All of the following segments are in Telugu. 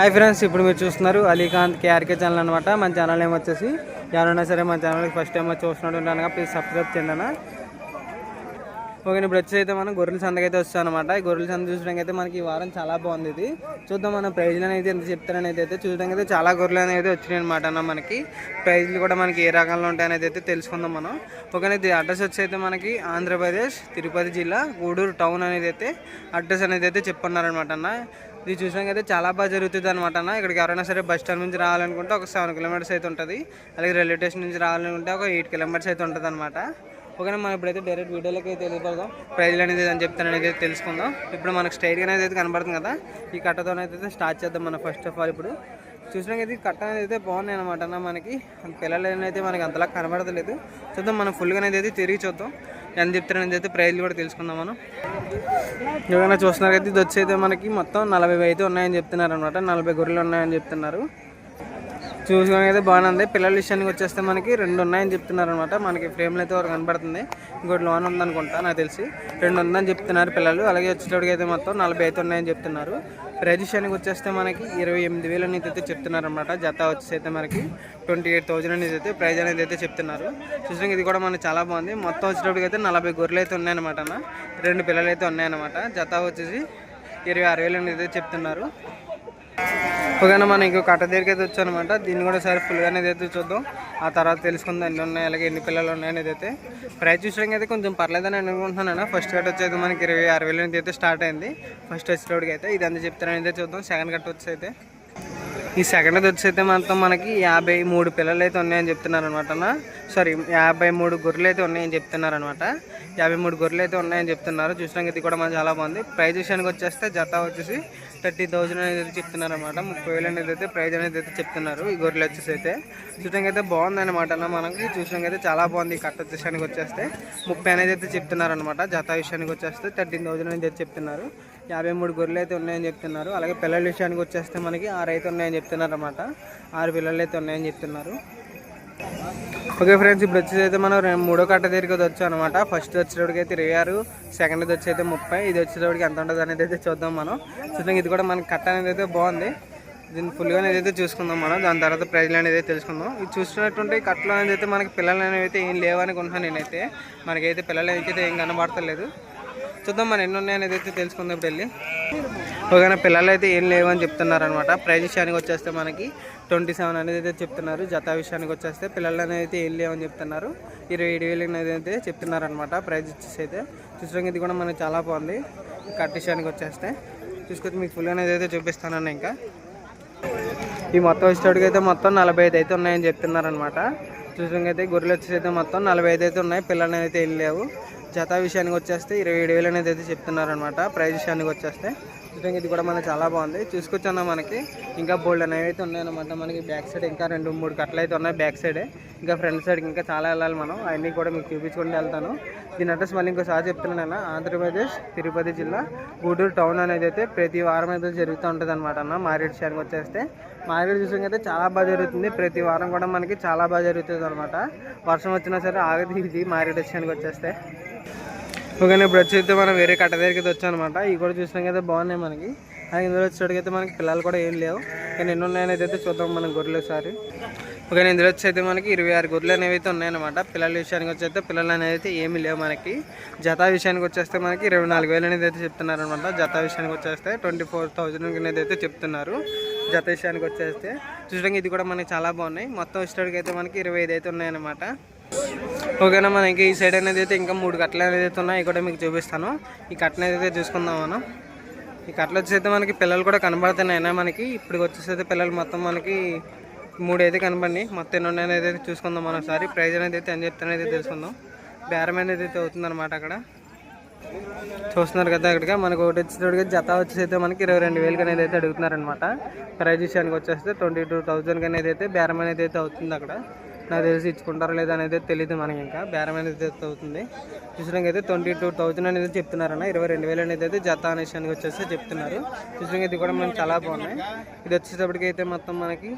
హాయ్ ఫ్రెండ్స్ ఇప్పుడు మీరు చూస్తున్నారు అలీకాంత్ కేఆర్కే ఛానల్ అనమాట మన ఛానల్ ఏమో వచ్చేసి ఎవరైనా సరే మన ఛానల్కి ఫస్ట్ టైం వచ్చి చూస్తున్నట్టు అనగా ప్లీజ్ సబ్స్క్రైబ్ చేయండి అన్న ఓకే ఇప్పుడు వచ్చి అయితే మనం గొర్రెల సందకి అయితే వచ్చాం అనమాట ఈ గొర్రెల సంద చూసడానికి అయితే మనకి ఈ వారం చాలా బాగుంది ఇది. చూద్దాం మన ప్రైజ్లు అనేది ఎంత చెప్తారనేది అయితే చూడడానికి అయితే చాలా గొర్రెలు అనేది వచ్చినాయి అనమాట అన్న మనకి. ప్రైజ్లు కూడా మనకి ఏ రకంలో ఉంటాయనేది అయితే తెలుసుకుందాం మనం. ఓకే ఇది అడ్రస్ వచ్చి అయితే మనకి ఆంధ్రప్రదేశ్ తిరుపతి జిల్లా గూడూరు టౌన్ అనేది అయితే అడ్రస్ అనేది అయితే చెప్పన్నారనమాట అన్న. ఇది చూసాం అయితే చాలా బాగా జరుగుతుంది అనమాట అన్న. ఇక్కడికి ఎవరైనా సరే బస్ స్టాండ్ నుంచి రావాలనుకుంటే ఒక సెవెన్ కిలోమీటర్స్ అయితే ఉంటుంది. అలాగే రైల్వే స్టేషన్ నుంచి రావాలనుకుంటే ఒక ఎయిట్ కిలోమీటర్స్ అయితే ఉంటుంది అనమాట ఓకే మనం ఇప్పుడైతే డైరెక్ట్ వీడియోలోకి అయితే వెళ్ళిపోదాం. ప్రైజ్లు అనేది అని చెప్తాను అనేది తెలుసుకుందాం. ఇప్పుడు మనకు స్ట్రైట్గా అనేది అయితే కనబడుతుంది కదా ఈ కట్టతో అయితే స్టార్ట్ చేద్దాం మనం ఫస్ట్ ఆఫ్ ఆల్ ఇప్పుడు. చూసినాక ఇది కట్ట అనేది అయితే బాగున్నాయి అనమాట అన్న మనకి. పిల్లలు అయితే మనకి అంతలా కనబడతలేదు. చూద్దాం మనం ఫుల్గా అనేది అయితే తిరిగి చూద్దాం. ఎంత చెప్తారు అయితే ప్రైజ్లు కూడా తెలుసుకుందాం మనం ఏమైనా చూస్తున్నారైతే ఇది వచ్చి అయితే మనకి మొత్తం నలభై అయితే ఉన్నాయని చెప్తున్నారు అనమాట నలభై గొర్రెలు ఉన్నాయని చెప్తున్నారు. చూసుకోవడానికి అయితే బాగుంది పిల్లల విషయానికి వచ్చేస్తే మనకి రెండు ఉన్నాయని చెప్తున్నారు అనమాట మనకి ఫ్రేమ్లు అయితే ఒకటి కనబడుతుంది. ఇంకోటి లోన్ ఉందనుకుంటా నాకు తెలిసి. రెండు ఉందని చెప్తున్నారు పిల్లలు. అలాగే వచ్చేటప్పటికి అయితే మొత్తం నలభై అయితే ఉన్నాయని చెప్తున్నారు. ప్రైజ్ విషయానికి వచ్చేస్తే మనకి ఇరవై ఎనిమిది వేలు అనేది అయితే చెప్తున్నారు అనమాట జత వచ్చేసి అయితే మనకి ట్వంటీ ఎయిట్ థౌజండ్ అనేది అయితే ప్రైజ్ అనేది అయితే చెప్తున్నారు. చూసాక ఇది కూడా మనకి చాలా బాగుంది. మొత్తం వచ్చేటప్పటికి అయితే నలభై గొర్రెలు అయితే ఉన్నాయన్నమాట రెండు పిల్లలు అయితే ఉన్నాయన్నమాట. జత వచ్చేసి ఇరవై ఆరు వేలు అనేది అయితే చెప్తున్నారు. ఓకేనా మనం ఇంకో కట్ట దగ్గరికి అయితే వచ్చానమాట దీన్ని కూడా సరే ఫుల్గా అనేది అయితే చూద్దాం. ఆ తర్వాత తెలుసుకుందాం ఎన్ని ఉన్నాయి అలాగే ఎన్ని పిల్లలు ఉన్నాయి అనేది అయితే. ప్రైస్ చూసడానికి అయితే కొంచెం పర్లేదని అనుకుంటున్నాను ఫస్ట్ కట్ వచ్చేది మనకి ఇరవై ఆరు వేలు అనేది అయితే స్టార్ట్ అయింది. ఫస్ట్ వచ్చేటోడికి అయితే ఇది అంతా చెప్తారని అయితే చూద్దాం. సెకండ్ కట్ వచ్చి అయితే. ఈ సెకండ్ వచ్చి అయితే మొత్తం మనకి యాభై మూడు పిల్లలు అయితే ఉన్నాయని చెప్తున్నారు అనమాట సారీ యాభై మూడు గొర్రెలు అయితే ఉన్నాయని చెప్తున్నారు అనమాట యాభై మూడు గొర్రెలు అయితే ఉన్నాయని చెప్తున్నారు. చూసినాక ఇది కూడా మనకి చాలా బాగుంది. ప్రైజ్ విషయానికి వచ్చేస్తే జత వచ్చేసి థర్టీ థౌజండ్ అనేది అయితే చెప్తున్నారు అనమాట ముప్పై వేలు అనేది అయితే ప్రైజ్ అనేది అయితే చెప్తున్నారు ఈ గొర్రెలు వచ్చేసి అయితే. చూడడానికి అయితే బాగుంది అనమాట మనకి. చూసినాక అయితే చాలా బాగుంది కట్ట విషయానికి వచ్చేస్తే. ముప్పై అనేది అయితే చెప్తున్నారు అనమాట జత విషయానికి వచ్చేస్తే థర్టీన్ థౌజండ్ అనేది అయితే చెప్తున్నారు. యాభై మూడు గొర్రెలు అయితే ఉన్నాయని చెప్తున్నారు. అలాగే పిల్లల విషయానికి వచ్చేస్తే మనకి ఆరు అయితే ఉన్నాయని చెప్తున్నారు అనమాట ఆరు పిల్లలు అయితే ఉన్నాయని చెప్తున్నారు. ఓకే ఫ్రెండ్స్ ఇప్పుడు వచ్చేసి అయితే మనం రెండు- మూడో కట్ట దగ్గరికి వచ్చాం అనమాట ఫస్ట్ వచ్చేటప్పటికి అయితే ఇరవై ఆరు సెకండ్ వచ్చి అయితే ముప్పై ఇది వచ్చేటప్పటికి ఎంత ఉంటుంది అనేది అయితే చూద్దాం మనం. చూద్దాం ఇది కూడా మనకి కట్ట అనేది అయితే బాగుంది. దీన్ని ఫుల్గా అనేది అయితే చూసుకుందాం మనం. దాని తర్వాత ప్రైజ్లు అనేది తెలుసుకుందాం. ఇది చూస్తున్నట్టుంటే కట్టలు కట్టలో అనేది అయితే మనకి పిల్లలు అనేవి అయితే ఏం లేవనుకుంటున్నాను నేనైతే. మనకైతే పిల్లలు అయితే ఏం కనబడతలేదు. చూద్దాం మన ఎన్ని ఉన్నాయనేది అయితే తెలుసుకుందాం ఇప్పుడు వెళ్ళి. ఒకవేళ పిల్లలు అయితే ఏం లేవని చెప్తున్నారు అనమాట ప్రైజ్ విషయానికి వచ్చేస్తే మనకి ట్వంటీ సెవెన్ అనేది అయితే చెప్తున్నారు. జత విషయానికి వచ్చేస్తే పిల్లలు అనేది అయితే ఏం లేవని చెప్తున్నారు. ఇరవై ఏడు వేలు అనేది అయితే చెప్తున్నారు అనమాట ప్రైజ్ వచ్చేసి అయితే. చూసడానికి ఇది కూడా మనకి చాలా బాగుంది. కట్ విషయానికి వచ్చేస్తే చూసుకొని మీకు ఫుల్ అనేది అయితే చూపిస్తానన్న ఇంకా. ఈ మొత్తం ఇష్టడికి అయితే మొత్తం నలభై ఐదు అయితే ఉన్నాయని చెప్తున్నారు అనమాట అయితే గొర్రెలు వచ్చేసి అయితే మొత్తం నలభై ఐదు అయితే ఉన్నాయి. పిల్లలు అయితే ఏం లేవు. జత విషయానికి వచ్చేస్తే ఇరవై ఏడు వేలు అనేది అయితే చెప్తున్నారు అనమాట ప్రైజ్ విషయానికి వచ్చేస్తే చూసాక ఇది కూడా మనకి చాలా బాగుంది. చూసుకొచ్చాను మనకి. ఇంకా బోల్డ్ అనేవి అయితే ఉన్నాయన్నమాట. మనకి బ్యాక్ సైడ్ ఇంకా రెండు మూడు కట్టలు అయితే ఉన్నాయి బ్యాక్ సైడే. ఇంకా ఫ్రంట్ సైడ్కి ఇంకా చాలా వెళ్ళాలి మనం. అవన్నీ కూడా మీకు చూపించుకుంటూ వెళ్తాను. దీని అడ్రస్ మళ్ళీ ఇంకోసారి చెప్తున్నాను ఆంధ్రప్రదేశ్ తిరుపతి జిల్లా గూడూరు టౌన్ అనేది అయితే ప్రతి వారం అయితే జరుగుతూ ఉంటుంది అనమాట అన్న. మార్కెట్ విషయానికి వచ్చేస్తే మార్కెట్ చూసాక అయితే చాలా బాగా జరుగుతుంది. ప్రతి వారం కూడా మనకి చాలా బాగా జరుగుతుంది అనమాట వర్షం వచ్చినా సరే ఆగది. ఇది మార్కెట్ విషయానికి వచ్చేస్తే. ఓకే ఇప్పుడు వచ్చి మనం వేరే కట్ట దగ్గరికి అయితే వచ్చాం అనమాట ఇవి కూడా చూసినాక అయితే బాగున్నాయి మనకి. అలాగే ఇందులో వచ్చేటికైతే మనకి పిల్లలు కూడా ఏం లేవు. కానీ ఎన్ని ఉన్నాయనేది అయితే చూద్దాం మనం గొర్రెలు ఒకసారి. ఓకే ఇందులో వచ్చి అయితే మనకి ఇరవై ఆరు గొర్రెలు అనేవి అయితే ఉన్నాయన్నమాట. పిల్లల విషయానికి వచ్చేస్తే పిల్లలు అనేది అయితే ఏమీ లేవు మనకి. జత విషయానికి వచ్చేస్తే మనకి ఇరవై నాలుగు వేలు అనేది అయితే చెప్తున్నారు అనమాట జత విషయానికి వచ్చేస్తే ట్వంటీ ఫోర్ థౌజండ్ అనేది అయితే చెప్తున్నారు. జత విషయానికి వచ్చేస్తే. చూడడానికి ఇది కూడా మనకి చాలా బాగున్నాయి. మొత్తం వచ్చేటికి అయితే మనకి ఇరవై ఐదు అయితే ఉన్నాయన్నమాట. ఓకేనా మనకి ఈ సైడ్ అనేది అయితే ఇంకా మూడు కట్టలు అనేది అయితే ఉన్నాయి. ఇక్కడ కూడా మీకు చూపిస్తాను. ఈ కట్టను అయితే చూసుకుందాం మనం. ఈ కట్టలు వచ్చేసి అయితే మనకి పిల్లలు కూడా కనబడుతున్నాయి మనకి. ఇప్పుడు వచ్చేసి అయితే పిల్లలు మొత్తం మనకి మూడు అయితే కనబడి మొత్తం ఎన్ని ఉన్నాయి అనేది అయితే చూసుకుందాం మనం ఒకసారి. ప్రైజ్ అనేది అయితే అని చెప్తాను అయితే తెలుసుకుందాం. బేరం అనేది అయితే అవుతుందన్నమాట అక్కడ. చూస్తున్నారు కదా అక్కడికి మనకు ఒకటి వచ్చేటప్పటికి జత వచ్చేసి అయితే మనకి ఇరవై రెండు వేలకి అనేది అయితే అడుగుతున్నారనమాట ప్రైజ్ విషయానికి వచ్చేస్తే ట్వంటీ టూ థౌజండ్కి అనేది అయితే బేరం అనేది అయితే అవుతుంది అక్కడ. నాకు తెలిసి ఇచ్చుకుంటారో లేదో అనేది తెలియదు మనకి ఇంకా. బేరం అనేది అవుతుంది. చూసడానికి అయితే ట్వంటీ టూ థౌజండ్ అనేది చెప్తున్నారన్న. ఇరవై రెండు వేలు అనేది అయితే జత అనే విషయానికి వచ్చేస్తే చెప్తున్నారు. చూసినాక ఇది కూడా మనకి చాలా బాగున్నాయి. ఇది వచ్చేటప్పటికైతే మొత్తం మనకి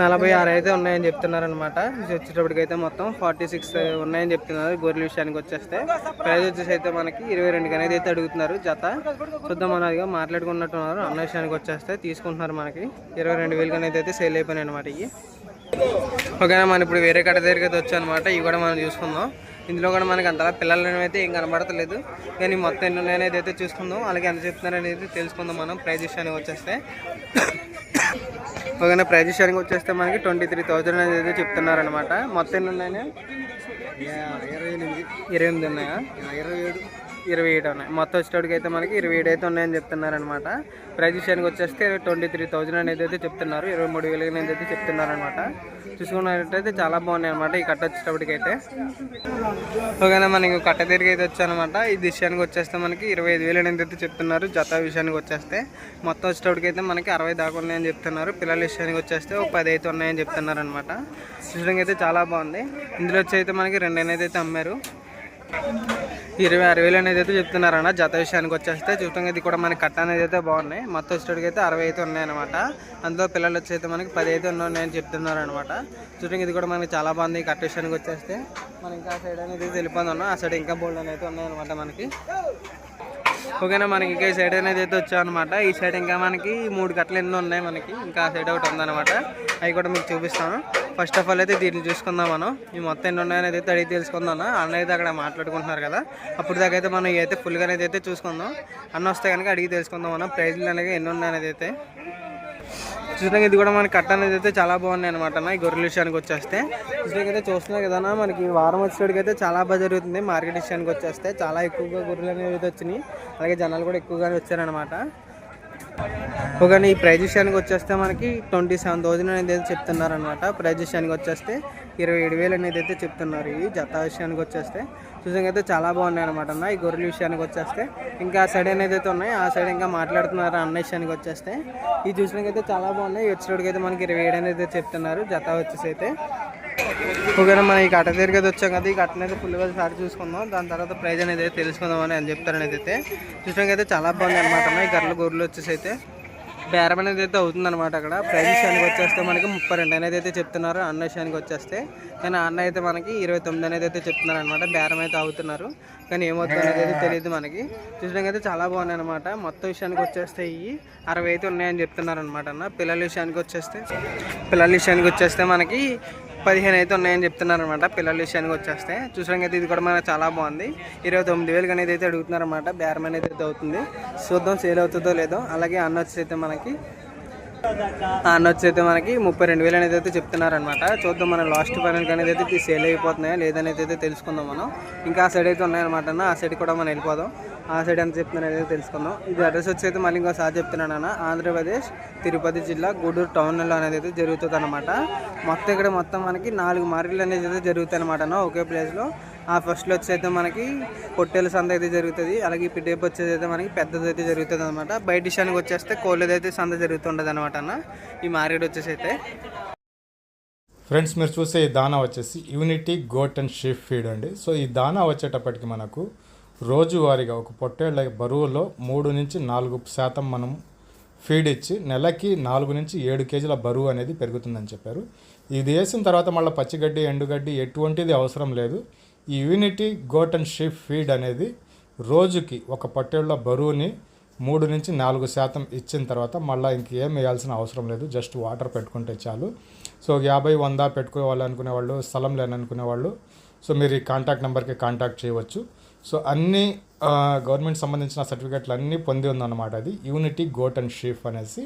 నలభై ఆరు అయితే ఉన్నాయని చెప్తున్నారనమాట ఇది వచ్చేటప్పటికైతే మొత్తం ఫార్టీ సిక్స్ ఉన్నాయని చెప్తున్నారు గొర్రెల విషయానికి వచ్చేస్తే. ప్రైజ్ వచ్చేసి అయితే మనకి ఇరవై రెండుకి అనేది అయితే అడుగుతున్నారు జత. చూద్దాం అన్నదిగా మాట్లాడుకున్నట్టున్నారు. అన్న విషయానికి వచ్చేస్తే తీసుకుంటున్నారు మనకి. ఇరవై రెండు వేలు అనేది అయితే సేల్ అయిపోయినాయి అనమాట ఇవి. ఓకేనా మనం ఇప్పుడు వేరే కట్ట దగ్గరికి అయితే వచ్చానమాట ఇవి కూడా మనం చూసుకుందాం. ఇందులో కూడా మనకి అంతలా పిల్లలు అయితే ఏం కనబడతలేదు. కానీ మొత్తం ఎన్ని ఉన్నాయనేది అయితే చూసుకుందాం. అలాగే ఎంత చెప్తున్నారు అనేది తెలుసుకుందాం మనం. ప్రైజ్ విషయానికి వచ్చేస్తే. ఓకేనా ప్రైజ్ విషయానికి వచ్చేస్తే మనకి ట్వంటీ త్రీ థౌజండ్ అనేది అయితే చెప్తున్నారు అనమాట మొత్తం ఎన్ని ఉన్నాయా ఇరవై ఎనిమిది. ఇరవై ఎనిమిది ఉన్నాయా? ఇరవై ఏడు. ఇరవై ఏడు ఉన్నాయి. మొత్తం వచ్చేటోడికి అయితే మనకి ఇరవై ఏడు అయితే ఉన్నాయని చెప్తున్నారు అనమాట ప్రైజ్ విషయానికి వచ్చేస్తే ట్వంటీ త్రీ థౌజండ్ అనేది అయితే చెప్తున్నారు. ఇరవై మూడు వేలు అనేది అయితే చెప్తున్నారు అనమాట చూసుకున్నట్టయితే చాలా బాగున్నాయి అనమాట ఈ కట్ట వచ్చేటప్పటికైతే ఓకేనా మనకి కట్ట తిరిగి అయితే వచ్చానమాట ఈ విషయానికి వచ్చేస్తే మనకి ఇరవై ఐదు వేలు అనేది అయితే చెప్తున్నారు. జత విషయానికి వచ్చేస్తే మొత్తం వచ్చేటప్పటికైతే మనకి అరవై దాకా ఉన్నాయని చెప్తున్నారు. పిల్లల విషయానికి వచ్చేస్తే ఒక పది అయితే ఉన్నాయని చెప్తున్నారనమాట చూడడానికి అయితే చాలా బాగుంది. ఇందులో వచ్చి అయితే మనకి రెండు అనేది అయితే అమ్మారు. ఇరవై ఆరు వేలు అనేది అయితే చెప్తున్నారన్న. జత విషయానికి వచ్చేస్తే చూడటానికి ఇది కూడా మనకి కట్ట అనేది అయితే బాగున్నాయి. మొత్తం వచ్చేటికి అయితే అరవై అయితే ఉన్నాయన్నమాట అందులో పిల్లలు వచ్చి అయితే మనకి పది అయితే ఉన్నాయని చెప్తున్నారు అనమాట చూడటానికి ఇది కూడా మనకి చాలా బాగుంది కట్ట విషయానికి వచ్చేస్తే. మనం ఇంకా సైడ్ అనేది వెళ్ళిపోతున్నాం ఆ సైడ్ ఇంకా బోల్డ్ అనేది ఉన్నాయన్నమాట మనకి. ఓకేనా మనకి ఇంకా ఈ సైడ్ అనేది అయితే వచ్చామన్నమాట ఈ సైడ్ ఇంకా మనకి మూడు కట్టలు ఎన్నో ఉన్నాయి మనకి. ఇంకా ఆ సైడ్ ఒకటి ఉందన్నమాట. అవి కూడా మీకు చూపిస్తాను. ఫస్ట్ ఆఫ్ ఆల్ అయితే దీన్ని చూసుకుందాం మనం. ఈ మొత్తం ఎన్ని ఉన్నాయని అయితే అడిగి తెలుసుకుందాం. అన్న అయితే అక్కడ మాట్లాడుకుంటున్నారు కదా. అప్పుడు దాకా అయితే మనం ఇవి అయితే ఫుల్గా అనేది అయితే చూసుకుందాం. అన్న వస్తే కనుక అడిగి తెలుసుకుందాం మనం ప్రైజ్లు అనేది ఎన్ని ఉన్నాయనేది అయితే. చూసినాక ఇది కూడా మనకి కట్ట అనేది అయితే చాలా బాగున్నాయి అనమాట ఈ గొర్రెల విషయానికి వచ్చేస్తే. చూడడానికి అయితే చూస్తున్నాం కదా మనకి వారం వచ్చేటికి అయితే చాలా బాగా జరుగుతుంది. మార్కెట్ విషయానికి వచ్చేస్తే చాలా ఎక్కువగా గొర్రెలు అనేవి అయితే వచ్చినాయి. అలాగే జనాలు కూడా ఎక్కువగానే వచ్చారనమాట ఒకవేళ ఈ ప్రైజ్ విషయానికి వచ్చేస్తే మనకి ట్వంటీ సెవెన్ థౌజండ్ అనేది అయితే చెప్తున్నారు అనమాట ప్రైజ్ విషయానికి వచ్చేస్తే ఇరవై ఏడు వేలు అనేది అయితే చెప్తున్నారు ఈ జత విషయానికి వచ్చేస్తే. చూసాక అయితే చాలా బాగున్నాయి అనమాట అన్న. ఈ గొర్రెల విషయానికి వచ్చేస్తే ఇంకా ఆ సైడ్ అనేది అయితే ఉన్నాయి. ఆ సైడ్ ఇంకా మాట్లాడుతున్నారు అన్న విషయానికి వచ్చేస్తే. ఈ చూసినాక అయితే చాలా బాగున్నాయి. వచ్చేటికి అయితే మనకి ఇరవై ఏడు అనేది చెప్తున్నారు. జత వచ్చేసి అయితే ఓకేనా మనం ఈ కట్ట దగ్గరికి అయితే వచ్చాం కదా ఈ కట్టను అయితే ఫుల్గా సారి చూసుకుందాం. దాని తర్వాత ప్రైజ్ అనేది అయితే తెలుసుకుందాం అని అని చెప్తారని అయితే. చూసాక అయితే చాలా బాగుంది అనమాట ఈ గర్రెల గొర్రెలు వచ్చేసి అయితే. బేరం అనేది అయితే అవుతుంది అనమాట అక్కడ. ప్రైజ్ విషయానికి వచ్చేస్తే మనకి ముప్పై రెండు అనేది అయితే చెప్తున్నారు అన్న విషయానికి వచ్చేస్తే. కానీ అన్న అయితే మనకి ఇరవై తొమ్మిది అనేది అయితే చెప్తున్నారు అనమాట బేరం అయితే అవుతున్నారు. కానీ ఏమవుతుంది అనేది అయితే తెలియదు మనకి. చూసడానికి అయితే చాలా బాగున్నాయి అనమాట మొత్తం విషయానికి వచ్చేస్తే ఇవి అరవై అయితే ఉన్నాయని చెప్తున్నారు అనమాట అన్న. పిల్లల విషయానికి వచ్చేస్తే పిల్లల విషయానికి వచ్చేస్తే మనకి పదిహేను అయితే ఉన్నాయని చెప్తున్నారు అనమాట పిల్లల విషయానికి వచ్చేస్తే. చూసడానికి అయితే ఇది కూడా మనకు చాలా బాగుంది. ఇరవై తొమ్మిది వేలు అనేది అయితే అడుగుతున్నారు అనమాట బేరం అనేది అయితే అవుతుంది. చూద్దాం సేల్ అవుతుందో లేదో. అలాగే అన్న వచ్చి అయితే మనకి అన్న వచ్చి అయితే మనకి ముప్పై రెండు వేలు అనేది అయితే చెప్తున్నారు అనమాట చూద్దాం మనం లాస్ట్ ఫైనల్ అనేది అయితే ఇది సేల్ అయిపోతున్నాయా లేదనేది అయితే తెలుసుకుందాం మనం. ఇంకా ఆ సైడ్ అయితే ఉన్నాయన్నమాట అన్న. ఆ సైడ్ కూడా మనం వెళ్ళిపోదాం. ఆ సైడ్ ఎంత చెప్తున్నారు అనేది తెలుసుకుందాం. ఇది అడ్రస్ వచ్చి అయితే మళ్ళీ ఇంకోసారి చెప్తున్నాను అన్న. ఆంధ్రప్రదేశ్ తిరుపతి జిల్లా గూడూరు టౌన్లో అనేది అయితే జరుగుతుంది అనమాట మొత్తం ఇక్కడ మొత్తం మనకి నాలుగు మార్కెట్లు అనేది అయితే జరుగుతాయి అనమాట ఒకే ప్లేస్లో ఆ ఫస్ట్లో వచ్చి అయితే మనకి. పొట్టేల సంత అయితే జరుగుతుంది. అలాగే ఇప్పుడు రేపు వచ్చేది అయితే మనకి పెద్దది అయితే జరుగుతుంది అనమాట బయట విషయానికి వచ్చేస్తే కోళ్ళదైతే సంద సంత జరుగుతుండదు అనమాట అన్న. ఈ మార్కెట్ వచ్చేసి అయితే ఫ్రెండ్స్ మీరు చూసే ఈ దానా వచ్చేసి unity goat and sheep feed అండి. సో ఈ దానా వచ్చేటప్పటికి మనకు రోజువారీగా ఒక పొట్టేళ్ళ బరువులో మూడు నుంచి నాలుగు శాతం మనం ఫీడ్ ఇచ్చి నెలకి నాలుగు నుంచి ఏడు కేజీల బరువు అనేది పెరుగుతుందని చెప్పారు. ఇది వేసిన తర్వాత మళ్ళీ పచ్చిగడ్డి ఎండుగడ్డి ఎటువంటిది అవసరం లేదు. ఈ unity goat and sheep feed అనేది రోజుకి ఒక పొట్టేళ్ళ బరువుని మూడు నుంచి నాలుగు శాతం ఇచ్చిన తర్వాత మళ్ళీ ఇంకేం వేయాల్సిన అవసరం లేదు జస్ట్ వాటర్ పెట్టుకుంటే చాలు. సో యాభై వంద పెట్టుకోవాలి అనుకునే వాళ్ళు స్థలం లేననుకునే వాళ్ళు సో మీరు ఈ కాంటాక్ట్ నెంబర్కి కాంటాక్ట్ చేయవచ్చు. సో అన్ని గవర్నమెంట్ సంబంధించిన సర్టిఫికెట్లు అన్నీ పొంది ఉందన్నమాట అది యూనిటీ గోట్ అండ్ షీఫ్ అనేసి.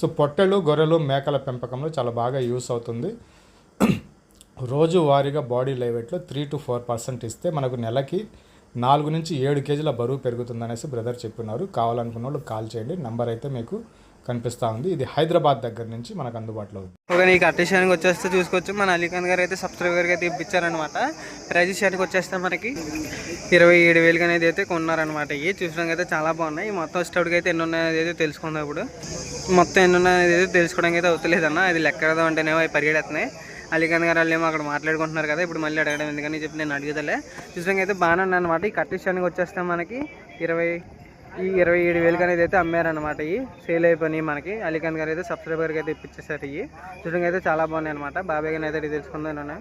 సో పొట్టెలు గొర్రెలు మేకల పెంపకంలో చాలా బాగా యూస్ అవుతుంది. రోజు వారీగా బాడీ లైవెట్లో త్రీ టు ఫోర్ పర్సెంట్ ఇస్తే మనకు నెలకి నాలుగు నుంచి ఏడు కేజీల బరువు పెరుగుతుందనేసి బ్రదర్ చెప్పినారు. కావాలనుకున్న వాళ్ళు కాల్ చేయండి. నంబర్ అయితే మీకు కనిపిస్తూ ఉంది. ఇది హైదరాబాద్ దగ్గర నుంచి మనకు అందుబాటులో ఉంది. ఒక నీకు అటెన్షన్కి వచ్చేస్తే చూసుకోవచ్చు. మన అలీఖాన్ గారు అయితే సబ్స్క్రైబర్ అయితే ఇప్పించారనమాట ప్రైజ్ వచ్చేస్తే మనకి ఇరవై ఏడు వేలుగా అనేది అయితే కొన్నారనమాట ఇవి చూసడానికి అయితే చాలా బాగున్నాయి. మొత్తం స్టౌడ్కి అయితే ఎన్ని ఉన్నాయి అయితే తెలుసుకుందాం ఇప్పుడు. మొత్తం ఎన్ని ఉన్నాయి అనేది అయితే తెలుసుకోవడానికి అయితే అవుతలేదన్న అది లెక్క అంటేనేమో అవి పరిగెడుతున్నాయి అలీఖాన్ గారు వాళ్ళు ఏమో అక్కడ మాట్లాడుకుంటున్నారు కదా ఇప్పుడు మళ్ళీ అడగడం ఎందుకని చెప్పి నేను అడుగుదలే చూసాక అయితే బాగానే ఉన్నానమాట ఈ కట్ వచ్చేస్తే మనకి ఇరవై ఈ ఇరవై ఏడు వేలకి అనేది అయితే అమ్మారనమాట ఇవి సేల్ అయిపోయినాయి మనకి. అలీఖాన్ గారు అయితే సబ్స్క్రైబర్కి అయితే ఇప్పించేసారు ఇవి చూడడానికి అయితే చాలా బాగున్నాయి అనమాట బాబాయ్ గారిని అయితే అడిగి తెలుసుకుందాను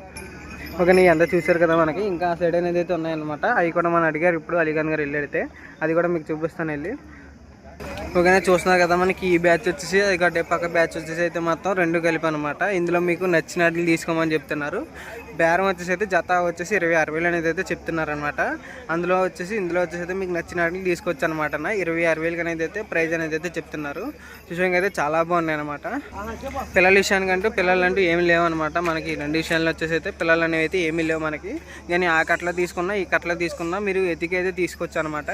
ఓకే నీ అంతా చూసారు కదా మనకి. ఇంకా ఆ సైడ్ అనేది అయితే ఉన్నాయన్నమాట. అవి కూడా మనం అడిగారు ఇప్పుడు అలీఖాన్ గారు వెళ్ళి అది కూడా మీకు చూపిస్తాను వెళ్ళి. ఓకేనా చూస్తున్నారు కదా మనకి ఈ బ్యాచ్ వచ్చేసి అది పక్క బ్యాచ్ వచ్చేసి అయితే మొత్తం రెండు కలిపి అనమాట ఇందులో మీకు నచ్చినట్లు తీసుకోమని చెప్తున్నారు. బేరం వచ్చేసి అయితే జత వచ్చేసి ఇరవై ఆరు వేలు అనేది అయితే చెప్తున్నారనమాట అందులో వచ్చేసి ఇందులో వచ్చేసి అయితే మీకు వాటిని తీసుకోవచ్చు అనమాట ఇరవై ఆరు వేలకి అనేది అయితే ప్రైజ్ అనేది అయితే చెప్తున్నారు. చూసానికి అయితే చాలా బాగున్నాయి అనమాట పిల్లల విషయానికంటూ పిల్లలు అంటూ ఏమి లేవు అనమాట మనకి రెండు విషయాల్లో వచ్చేసి అయితే పిల్లలు అనేవి అయితే ఏమీ లేవు మనకి. కానీ ఆ కట్టలో తీసుకున్నా ఈ కట్టలో తీసుకున్నా మీరు ఎతికి అయితే తీసుకోవచ్చు అనమాట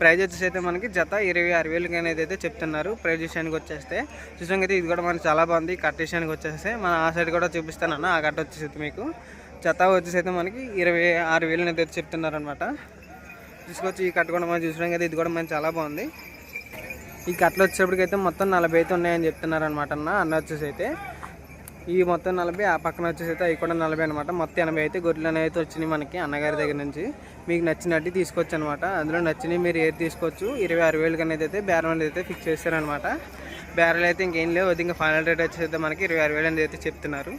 ప్రైజ్ వచ్చేసి అయితే మనకి జత ఇరవై ఆరు వేలకి అనేది అయితే చెప్తున్నారు ప్రైజ్ విషయానికి వచ్చేస్తే. చూసాం అయితే ఇది కూడా మనకి చాలా బాగుంది. కట్ కట్ట విషయానికి వచ్చేస్తే మన ఆ సైడ్ కూడా చూపిస్తానన్న. ఆ కట్ట వచ్చేసి అయితే మీకు. జత వచ్చేసి అయితే మనకి ఇరవై ఆరు వేలు అనేది అయితే చెప్తున్నారు అనమాట తీసుకొచ్చి ఈ కట్ట కూడా మనం చూసినాం కదా ఇది కూడా మనకి చాలా బాగుంది. ఈ కట్టలు వచ్చేప్పటికైతే మొత్తం నలభై అయితే ఉన్నాయని చెప్తున్నారు అనమాట అన్న అన్న వచ్చేసి అయితే ఈ మొత్తం నలభై ఆ పక్కన వచ్చేసి అయితే అవి కూడా నలభై అనమాట మొత్తం ఎనభై అయితే గొర్రెలు అనేవి అయితే వచ్చినాయి మనకి అన్నగారి దగ్గర నుంచి. మీకు నచ్చినట్టు తీసుకోవచ్చు అనమాట అందులో నచ్చినవి మీరు ఏది తీసుకోవచ్చు ఇరవై ఆరు వేలకి అనేది అయితే బేరం అనేది అయితే ఫిక్స్ చేస్తారనమాట బేరాలు అయితే ఇంకేం లేవు. అది ఇంకా ఫైనల్ రేట్ వచ్చేసి అయితే మనకి ఇరవై ఆరు వేలు అనేది అయితే చెప్తున్నారు.